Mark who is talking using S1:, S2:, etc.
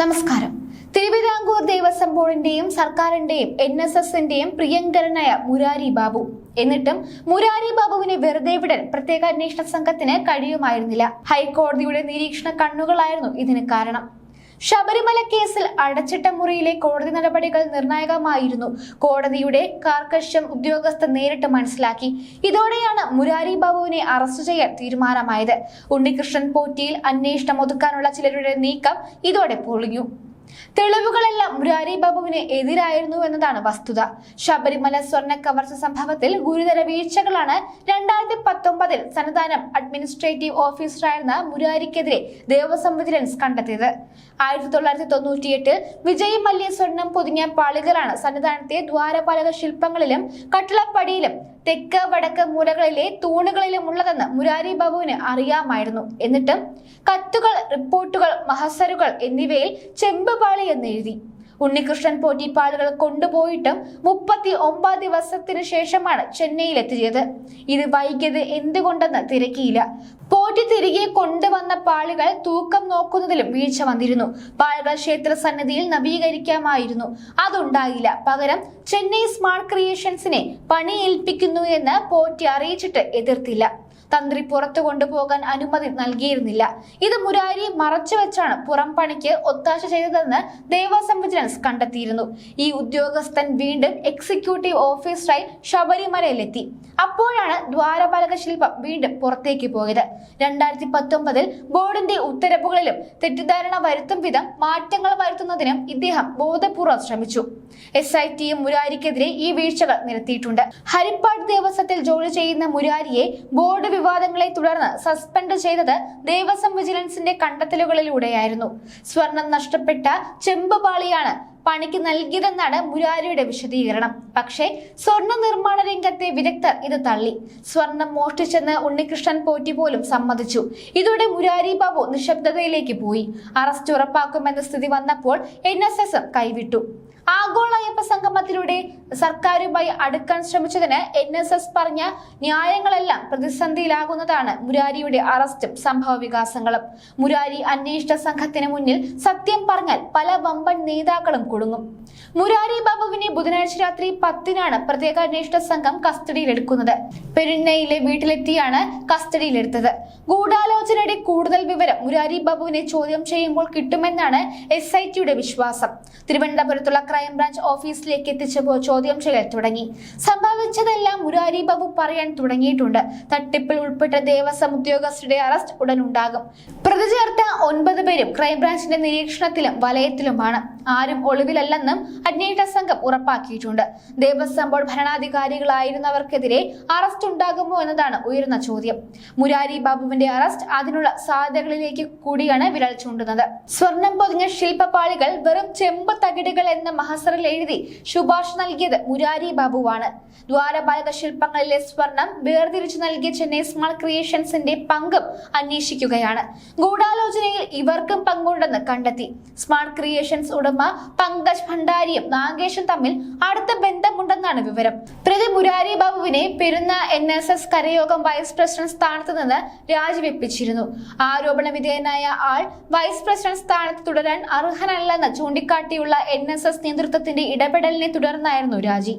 S1: നമസ്കാരം. തിരുവിതാംകൂർ ദേവസ്വം ബോർഡിന്റെയും സർക്കാരിന്റെയും N S എസിന്റെയും പ്രിയങ്കരനായ മുരാരി ബാബു. എന്നിട്ടും മുരാരി ബാബുവിനെ വെറുതെ വിടാൻ പ്രത്യേക അന്വേഷണ സംഘത്തിന് കഴിയുമായിരുന്നില്ല. ഹൈക്കോടതിയുടെ നിരീക്ഷണ കണ്ണുകളായിരുന്നു ഇതിന് കാരണം. ശബരിമല കേസിൽ അടച്ചിട്ട മുറിയിലെ കോടതി നടപടികൾ നിർണായകമായിരുന്നു. കോടതിയുടെ കാർക്കശ്യം ഉദ്യോഗസ്ഥർ നേരിട്ട് മനസ്സിലാക്കി. ഇതോടെയാണ് മുരാരി ബാബുവിനെ അറസ്റ്റ് ചെയ്യാൻ തീരുമാനമായത്. ഉണ്ണികൃഷ്ണൻ പോറ്റിയിൽ അന്വേഷണം ഒതുക്കാനുള്ള ചിലരുടെ നീക്കം ഇതോടെ പൊളിഞ്ഞു. തെളിവുകളെല്ലാം മുരാരി ബാബുവിന് എതിരായിരുന്നു എന്നതാണ് വസ്തുത. ശബരിമല സ്വർണ കവർച്ച സംഭവത്തിൽ ഗുരുതര വീഴ്ചകളാണ് രണ്ടായിരത്തി പത്തൊമ്പതിൽ സന്നിധാനം അഡ്മിനിസ്ട്രേറ്റീവ് ഓഫീസറായിരുന്ന മുരാരിക്കെതിരെ ദേവസ്വം വിജിലൻസ് കണ്ടെത്തിയത്. ആയിരത്തി തൊള്ളായിരത്തി തൊണ്ണൂറ്റിയെട്ടിൽ വിജയ് മല്യ സ്വർണം പൊതിഞ്ഞ പാളികളാണ് സന്നിധാനത്തെ ദ്വാരപാലക ശില്പങ്ങളിലും കട്ടിളപ്പടിയിലും തെക്ക് വടക്ക് മൂലകളിലെ തൂണുകളിലും ഉള്ളതെന്ന് മുരാരി ബാബുവിന് അറിയാമായിരുന്നു. എന്നിട്ടും കത്തുകൾ റിപ്പോർട്ടുകൾ മഹസരുകൾ എന്നിവയിൽ ചെമ്പുപാളി എന്ന് എഴുതി. ഉണ്ണികൃഷ്ണൻ പോറ്റിപ്പാടുകൾ കൊണ്ടുപോയിട്ടും മുപ്പത്തി ഒമ്പത് ദിവസത്തിനു ശേഷമാണ് ചെന്നൈയിൽ എത്തിയത് ഇത് വൈകിയത് എന്തുകൊണ്ടെന്ന് തിരക്കിയില്ല. പോറ്റി തിരികെ കൊണ്ടുവന്ന പാളുകൾ തൂക്കം നോക്കുന്നതിലും വീഴ്ച വന്നിരുന്നു. പാളുകൾ ക്ഷേത്ര സന്നിധിയിൽ നവീകരിക്കാമായിരുന്നു. അതുണ്ടായില്ല. പകരം ചെന്നൈ സ്മാർട്ട് ക്രിയേഷൻസിനെ പണിയേൽപ്പിക്കുന്നു എന്ന് പോറ്റി അറിയിച്ചിട്ട് എതിർത്തില്ല. തന്ത്രി പുറത്തു കൊണ്ടുപോകാൻ അനുമതി നൽകിയിരുന്നില്ല. ഇത് മുരാരി മറച്ചുവെച്ചാണ് പുറം പണിക്ക് ഒത്താശ ചെയ്തതെന്ന് ദേവസ്വം വിജിലൻസ് കണ്ടെത്തിയിരുന്നു. ഈ ഉദ്യോഗസ്ഥൻ വീണ്ടും എക്സിക്യൂട്ടീവ് ഓഫീസറായി ശബരിമലയിലെത്തി. അപ്പോഴാണ് ദ്വാരപാലക ശില്പം വീണ്ടും പുറത്തേക്ക് പോയത്. രണ്ടായിരത്തി പത്തൊമ്പതിൽ ബോർഡിന്റെ ഉത്തരവുകളിലും തെറ്റിദ്ധാരണ വരുത്തും വിധം മാറ്റങ്ങൾ വരുത്തുന്നതിനും ഇദ്ദേഹം ബോധപൂർവം ശ്രമിച്ചു. എസ് ഐ ടിയും മുരാരിക്കെതിരെ ഈ വീഴ്ചകൾ നിരത്തിയിട്ടുണ്ട്. ഹരിപ്പാട് ദേവസ്വത്തിൽ ജോലി ചെയ്യുന്ന മുരാരിയെ ബോർഡ് വിവാദങ്ങളെ തുടർന്ന് സസ്പെൻഡ് ചെയ്തത് ദേവസ്വം വിജിലൻസിന്റെ കണ്ടെത്തലുകളിലൂടെയായിരുന്നു. സ്വർണം നഷ്ടപ്പെട്ട ചെമ്പുപാളിയാണ് പണിക്ക് നൽകിയതെന്നാണ് മുരാരിയുടെ വിശദീകരണം. പക്ഷേ സ്വർണ നിർമ്മാണ രംഗത്തെ വിദഗ്ധർ ഇത് തള്ളി. സ്വർണം മോഷ്ടിച്ചെന്ന് ഉണ്ണികൃഷ്ണൻ പോറ്റി പോലും സമ്മതിച്ചു. ഇതോടെ മുരാരി ബാബു നിശബ്ദതയിലേക്ക് പോയി. അറസ്റ്റ് ഉറപ്പാക്കുമെന്ന സ്ഥിതി വന്നപ്പോൾ എൻ എസ് എസ് കൈവിട്ടു. ആഗോള അയ്യപ്പ സംഗമത്തിലൂടെ സർക്കാരുമായി അടുക്കാൻ ശ്രമിച്ചതിന് എൻ എസ് എസ് പറഞ്ഞ ന്യായങ്ങളെല്ലാം പ്രതിസന്ധിയിലാകുന്നതാണ് മുരാരിയുടെ അറസ്റ്റും സംഭവ വികാസങ്ങളും. മുരാരി അന്വേഷണ സംഘത്തിന് മുന്നിൽ സത്യം പറഞ്ഞാൽ പല വമ്പൻ നേതാക്കളും കുടുങ്ങും. മുരാരി ബാബുവിനെ ബുധനാഴ്ച രാത്രി പത്തിനാണ് പ്രത്യേക അന്വേഷണ സംഘം കസ്റ്റഡിയിലെടുക്കുന്നത്. പെരുന്നയിലെ വീട്ടിലെത്തിയാണ് കസ്റ്റഡിയിലെടുത്തത്. ഗൂഢാലോചനയുടെ കൂടുതൽ വിവരം മുരാരി ബാബുവിനെ ചോദ്യം ചെയ്യുമ്പോൾ കിട്ടുമെന്നാണ് എസ് ഐ ടിയുടെ വിശ്വാസം. തിരുവനന്തപുരത്തുള്ള ക്രൈംബ്രാഞ്ച് ഓഫീസിലേക്ക് എത്തിച്ചപ്പോൾ ചോദ്യം ചെയ്യൽ തുടങ്ങി. സംഭവിച്ചതെല്ലാം മുരാരി ബാബു പറയാൻ തുടങ്ങിയിട്ടുണ്ട്. തട്ടിപ്പിൽ ഉൾപ്പെട്ട ദേവസ്വം ഉദ്യോഗസ്ഥരുടെ അറസ്റ്റ് ഉടൻ ഉണ്ടാകും പ്രതി ചേർത്ത ഒൻപത് പേരും ക്രൈംബ്രാഞ്ചിന്റെ നിരീക്ഷണത്തിലും വലയത്തിലുമാണ്. ആരും ഒളിവിലല്ലെന്നും അന്വേഷണ സംഘം ഉറപ്പാക്കിയിട്ടുണ്ട്. ദേവസ്വം ബോർഡ് ഭരണാധികാരികളായിരുന്നവർക്കെതിരെ അറസ്റ്റ് ഉണ്ടാകുമോ എന്നതാണ് ഉയർന്ന ചോദ്യം. മുരാരി ബാബുവിന്റെ അറസ്റ്റ് അതിനുള്ള സാധ്യതകളിലേക്ക് കൂടിയാണ് വിരൽ ചൂണ്ടുന്നത്. സ്വർണം പൊതിഞ്ഞ ശില്പപാളികൾ വെറും ചെമ്പ് തകിടുകൾ എന്ന മഹസറിൽ എഴുതി ശുപാർശ നൽകിയത് മുരാരി ബാബുവാണ്. ദ്വാരപാലക ശില്പങ്ങളിലെ സ്വർണം വേർതിരിച്ചു നൽകിയ ചെന്നൈ സ്മാർട്ട് ക്രിയേഷൻസിന്റെ പങ്കും അന്വേഷിക്കുകയാണ്. ഗൂഢാലോചനയിൽ ഇവർക്കും പങ്കുണ്ടെന്ന് കണ്ടെത്തി. സ്മാർട്ട് ക്രിയേഷൻസ് ഉടമ പങ്കജ് ഭണ്ഡാരിയും നാഗേഷും തമ്മിൽ അടുത്ത ബന്ധമുണ്ടെന്നാണ് വിവരം. പ്രതി മുരാരി ബാബുവിനെ പെരുന്ന എൻ എസ് എസ് കരയോഗം വൈസ് പ്രസിഡന്റ് സ്ഥാനത്ത് നിന്ന് രാജിവെപ്പിച്ചിരുന്നു. ആരോപണ വിധേയനായ ആൾ വൈസ് പ്രസിഡന്റ് സ്ഥാനത്ത് തുടരാൻ അർഹനല്ലെന്ന് ചൂണ്ടിക്കാട്ടിയുള്ള എൻ എസ് എസ് നേതൃത്വത്തിന്റെ ഇടപെടലിനെ തുടർന്നായിരുന്നു രാജി.